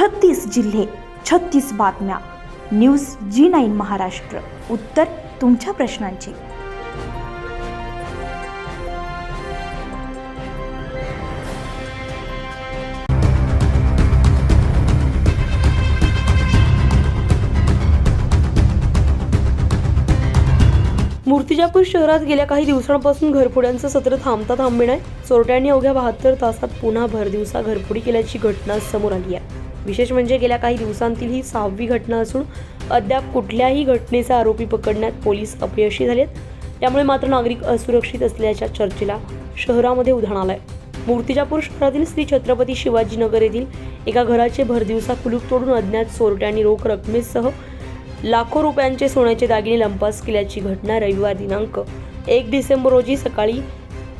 छत्तीस जिल्हे छत्तीस बातम्या. News G nine Maharashtra. उत्तर तुमच्या प्रश्नांची. मूर्तिजापूर शहरात गेल्या काही दिवसांपासून घरफोड्यांचं सत्र थांबता थांबे नाही. चोरट्यांनी अवघ्या बहात्तर तासात पुन्हा भरदिवसा घरफोडी केल्याची घटना समोर आली आहे. विशेष म्हणजे गेल्या काही दिवसांतील ही सहावी घटना असून अद्याप कुठल्याही घटनेचा आरोपी पकडण्यात पोलीस अपयशी झालेत. त्यामुळे मात्र नागरिक असुरक्षित असल्याच्या चर्चेला शहरामध्ये उधाण आलंय. मूर्तिजापूर शहरातील श्री छत्रपती शिवाजीनगर येथील एका घराचे भरदिवसा कुलूप तोडून अज्ञात चोरट्यांनी रोख रकमेसह लाखो रुपयांचे सोन्याचे दागिने लंपास केल्याची घटना रविवार दिनांक एक डिसेंबर रोजी सकाळी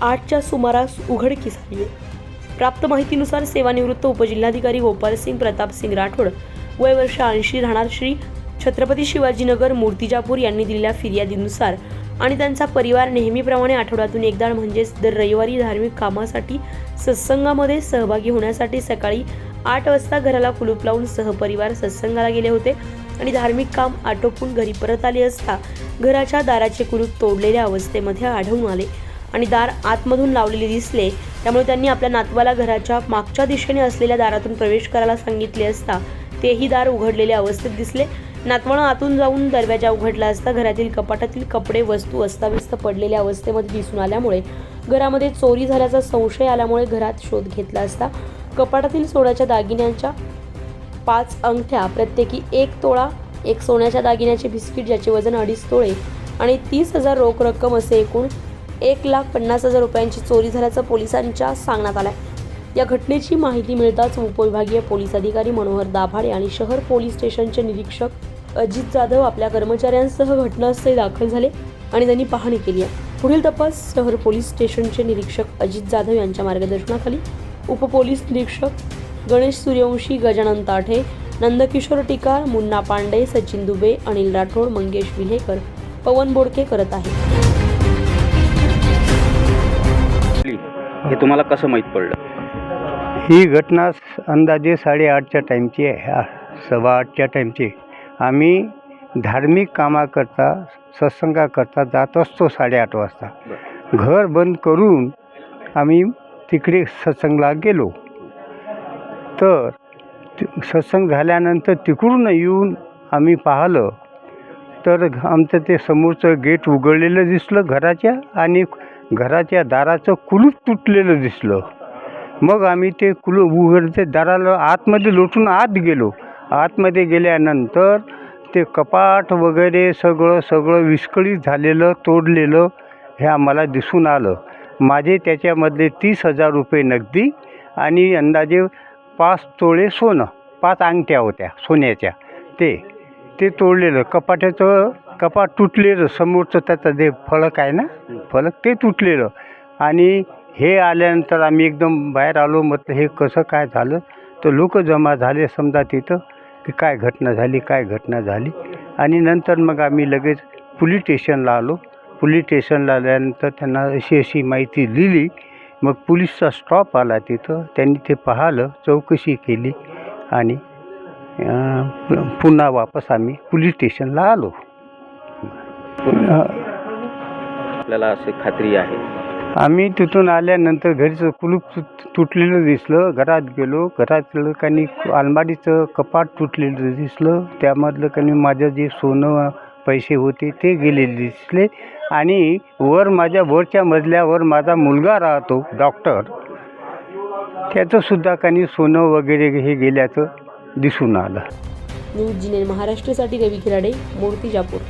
आठच्या सुमारास उघडकीस आली आहे. प्राप्त माहितीनुसार सेवानिवृत्त उपजिल्हाधिकारी गोपालसिंग प्रतापसिंग राठोड वय वर्ष ऐंशी राहणार श्री छत्रपती शिवाजीनगर मूर्तिजापूर यांनी दिलेल्या फिर्यादीनुसार आणि त्यांचा परिवार नेहमीप्रमाणे आठवड्यातून एकदा म्हणजेच दर रविवारी धार्मिक कामासाठी सत्संगामध्ये सहभागी होण्यासाठी सकाळी आठ वाजता घराला कुलूप लावून सहपरिवार सत्संगाला गेले होते आणि धार्मिक काम आटोपून घरी परत आले असता घराच्या दाराचे कुलूप तोडलेल्या अवस्थेमध्ये आढळून आले. आणि दार आतमधून लावलेले दिसले. त्यामुळे त्यांनी आपल्या नातवाला घराच्या मागच्या दिशेने असलेल्या दारातून प्रवेश करायला सांगितले असता तेही दार उघडलेल्या अवस्थेत दिसले. नातवानं आतून जाऊन दरवाजा उघडला असता घरातील कपाटातील कपडे वस्तू अस्ताव्यस्त पडलेल्या अवस्थेमध्ये दिसून आल्यामुळे घरामध्ये चोरी झाल्याचा संशय आल्यामुळे घरात शोध घेतला असता कपाटातील सोन्याच्या दागिन्यांच्या पाच अंगठ्या प्रत्येकी एक तोळा एक सोन्याच्या दागिन्याचे बिस्किट ज्याचे वजन अडीच तोळे आणि तीस हजार रोख रक्कम असे एकूण एक लाख पन्नास हजार रुपयांची चोरी झाल्याचं पोलिसांच्या सांगण्यात आलंय. या घटनेची माहिती मिळताच उपविभागीय पोलीस अधिकारी मनोहर दाभाडे आणि शहर पोलीस स्टेशनचे निरीक्षक अजित जाधव आपल्या कर्मचाऱ्यांसह घटनास्थळी दाखल झाले आणि त्यांनी पाहणी केली आहे. पुढील तपास शहर पोलीस स्टेशनचे निरीक्षक अजित जाधव यांच्या मार्गदर्शनाखाली उपपोलीस निरीक्षक गणेश सूर्यवंशी गजानन ताठे नंदकिशोर टिकार मुन्ना पांडे सचिन दुबे अनिल राठोड मंगेश विलेकर पवन बोडके करत आहेत. हे तुम्हाला कसं माहीत पडलं? ही घटना अंदाजे साडेआठच्या टाईमची आहे. सव्वा आठच्या टाईमची. आम्ही धार्मिक कामाकरता सत्संगाकरता जात असतो साडेआठ वाजता. घर बंद करून आम्ही तिकडे सत्संगला गेलो. तर सत्संग झाल्यानंतर तिकडून येऊन आम्ही पाहिलं. तर आमचं ते समोरचं गेट उघडलेलं दिसलं घराच्या आणि घराच्या दाराचं कुलूप तुटलेलं दिसलं. मग आम्ही ते कुलूप उघडते दाराला आतमध्ये लोटून आत गेलो. आतमध्ये गेल्यानंतर ते कपाट वगैरे सगळं सगळं विस्कळीत झालेलं तोडलेलं हे आम्हाला दिसून आलं. माझे त्याच्यामधले तीस हजार रुपये नगदी आणि अंदाजे पाच तोळे सोनं पाच अंगठ्या होत्या सोन्याच्या. ते ते तोडलेलं. कपाटाचं कपाट तुटलेलं समोरचं त्याचं जे फलक आहे ना फलक ते तुटलेलं. आणि हे आल्यानंतर आम्ही एकदम बाहेर आलो म्हटलं हे कसं काय झालं? तर लोक जमा झाले समजा तिथं की काय घटना झाली काय घटना झाली? आणि नंतर मग आम्ही लगेच पोलीस स्टेशनला आलो. पोलीस स्टेशनला आल्यानंतर त्यांना अशी अशी माहिती दिली. मग पोलीसचा स्टॉप आला तिथं. त्यांनी ते पाहिलं चौकशी केली आणि पुन्हा वापस आम्ही पोलीस स्टेशनला आलो. आपल्याला असे खात्री आहे. आम्ही तिथून आल्यानंतर घरीचं कुलूप तुट तुटलेलं दिसलं. घरात गेलो. घरातलं काही अलमारीचं कपाट तुटलेलं दिसलं. त्यामधलं काही माझं जे सोनं पैसे होते ते गेलेले दिसले. आणि वर माझ्या वरच्या मजल्यावर माझा मुलगा राहतो डॉक्टर. त्याचंसुद्धा काही सोनं वगैरे हे गेल्याचं दिसून आलं. न्यूज जिने महाराष्ट्रासाठी रवी खिराडे मूर्तिजापूर.